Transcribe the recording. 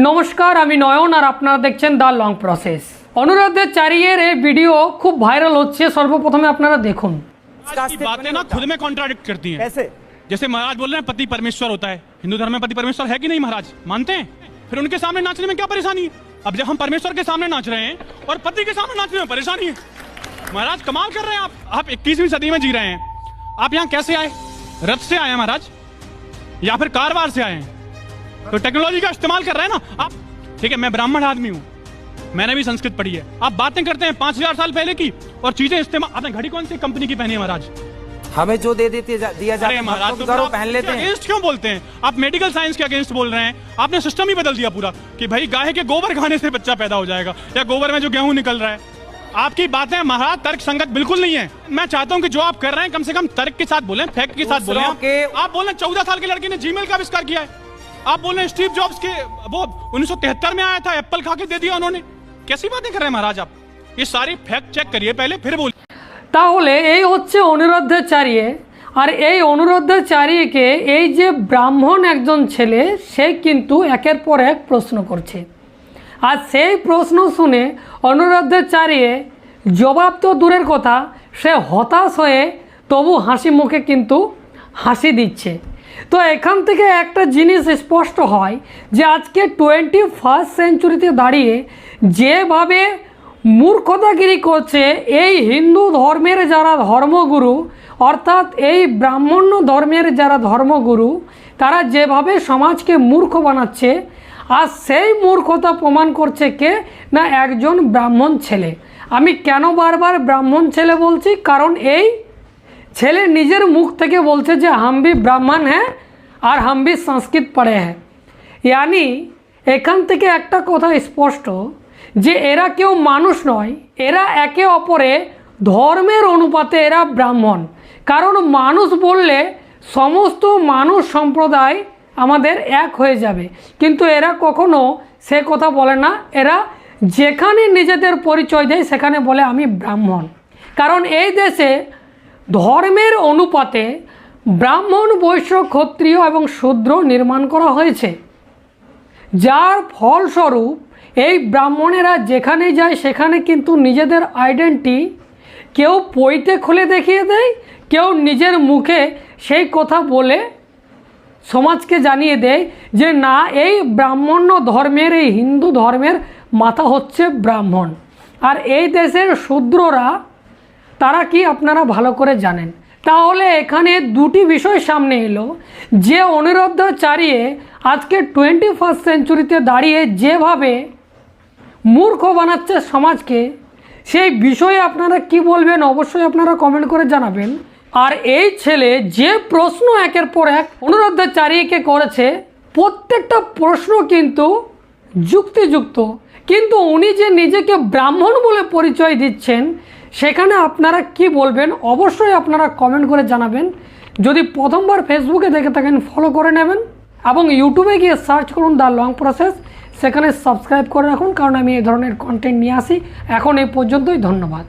নমস্কার আমি নয়ন আর আপনারা দেখছেন দ্য লং প্রসেস অনুরাধের চারিয়ের এই ভিডিও খুব ভাইরাল হচ্ছে সর্বপ্রথমে আপনারা দেখুন आज की बातें ना खुद में कॉन्ट्राडिक्ट करती हैं कैसे जैसे महाराज बोल रहे हैं पति परमेश्वर होता है हिंदू धर्म में पति परमेश्वर है कि नहीं महाराज मानते हैं फिर उनके सामने नाचने में क्या परेशानी है अब जब हम परमेश्वर के सामने नाच रहे हैं और पति के सामने नाचने में परेशानी है महाराज कमाल कर रहे हैं आप आप इक्कीसवीं सदी में जी रहे हैं आप यहाँ कैसे आए रथ से आए हैं महाराज या फिर कारवार से आए हैं तो टेक्नोलॉजी का इस्तेमाल कर रहे हैं ना आप ठीक है मैं ब्राह्मण आदमी हूँ। मैंने भी संस्कृत पढ़ी है। आप बातें करते हैं पाँच हज़ार साल पहले की और चीज़ें इस्तेमाल आपने घड़ी कौन सी कंपनी की पहनी है महाराज? हमें जो दे देती जा, दिया जाता है महाराज तो पहन लेते हैं। अगेंस्ट क्यों बोलते हैं? आप मेडिकल साइंस के अगेंस्ट बोल रहे हैं। आपने सिस्टम ही बदल दिया पूरा कि भाई गाय के गोबर खाने से बच्चा पैदा हो जाएगा या गोबर में जो गेहूँ निकल रहा है। आपकी बातें महाराज तर्क संगत बिल्कुल नहीं है। मैं चाहता हूँ कि जो आप कर रहे हैं कम से कम तर्क के साथ बोले फैक्ट के साथ बोले। आप, बोल चौदह साल के लड़की ने जीमेल का आविष्कार किया है। आप बोल रहे हैं स्टीव जॉब्स के वो उन्नीस में आया था एप्पल खा के दे दिया उन्होंने कैसी बातें कर रहे हैं महाराज आप ये सारी फैक्ट चेक करिए पहले फिर बोलिए তাহলে এই হচ্ছে অনুরোধের চারিয়ে আর এই অনুরোধের চারিয়েকে এই যে ব্রাহ্মণ একজন ছেলে সে কিন্তু একের পর এক প্রশ্ন করছে আর সেই প্রশ্ন শুনে অনুরোধের চারিয়ে জবাব তো দূরের কথা সে হতাশ হয়ে তবু হাসি মুখে কিন্তু হাসি দিচ্ছে তো এখান থেকে একটা জিনিস স্পষ্ট হয় যে আজকে টোয়েন্টি ফার্স্ট সেঞ্চুরিতে দাঁড়িয়ে যেভাবে মূর্খতাগিরি করছে এই হিন্দু ধর্মের যারা ধর্মগুরু, অর্থাৎ এই ব্রাহ্মণ্য ধর্মের যারা ধর্মগুরু, তারা যেভাবে সমাজকে মূর্খ বানাচ্ছে, আর সেই মূর্খতা প্রমাণ করছে কে? না একজন ব্রাহ্মণ ছেলে। আমি কেন বারবার ব্রাহ্মণ ছেলে বলছি? কারণ এই ছেলে নিজের মুখ থেকে বলছে যে হামবি ব্রাহ্মণ হ্যাঁ আর হামবি সংস্কৃত পড়ে হ্যাঁ। ইয়ানি, এখান থেকে একটা কথা স্পষ্ট, যে এরা কেউ মানুষ নয়, এরা একে অপরে ধর্মের অনুপাতে এরা ব্রাহ্মণ। কারণ মানুষ বললে সমস্ত মানুষ সম্প্রদায় আমাদের এক হয়ে যাবে। কিন্তু এরা কখনো সে কথা বলে না, এরা যেখানে নিজেদের পরিচয় দেয় সেখানে বলে আমি ব্রাহ্মণ। কারণ এই দেশে ধর্মের অনুপাতে ব্রাহ্মণ, বৈশ্য, ক্ষত্রিয় এবং শূদ্র নির্মাণ করা হয়েছে। যার ফলস্বরূপ এই ব্রাহ্মণেরা যেখানে যায়, সেখানে কিন্তু নিজেদের আইডেন্টি কেউ পইতে খুলে দেখিয়ে দেয়, কেউ নিজের মুখে সেই কথা বলে সমাজকে জানিয়ে দেয় যে, না, এই ব্রাহ্মণ্য ধর্মের, এই হিন্দু ধর্মের মাথা হচ্ছে ব্রাহ্মণ। আর এই দেশের শূদ্ররা তারা কি আপনারা ভালো করে জানেন? তাহলে এখানে দুটি বিষয় সামনে এলো। যে অনিরুদ্ধ চারিয়ে আজকে টোয়েন্টি ফার্স্ট সেঞ্চুরিতে দাঁড়িয়ে যেভাবে মূর্খ বানাচ্ছে সমাজকে, সেই বিষয়ে আপনারা কি বলবেন অবশ্যই আপনারা কমেন্ট করে জানাবেন। আর এই ছেলে যে প্রশ্ন একের পর এক অনুরোধ চারিয়েকে করেছে, প্রত্যেকটা প্রশ্ন কিন্তু যুক্তিযুক্ত। কিন্তু উনি যে নিজেকে ব্রাহ্মণ বলে পরিচয় দিচ্ছেন সেখানে আপনারা কি বলবেন? অবশ্যই আপনারা কমেন্ট করে জানাবেন। যদি প্রথমবার ফেসবুকে দেখে থাকেন ফলো করে নেবেন এবং ইউটিউবে গিয়ে সার্চ করুন দ্য লং প্রসেস সেখানে সাবস্ক্রাইব করে রাখুন, কারণ আমি এই ধরনের কন্টেন্ট নিয়ে আসি। এখন এই পর্যন্তই, ধন্যবাদ।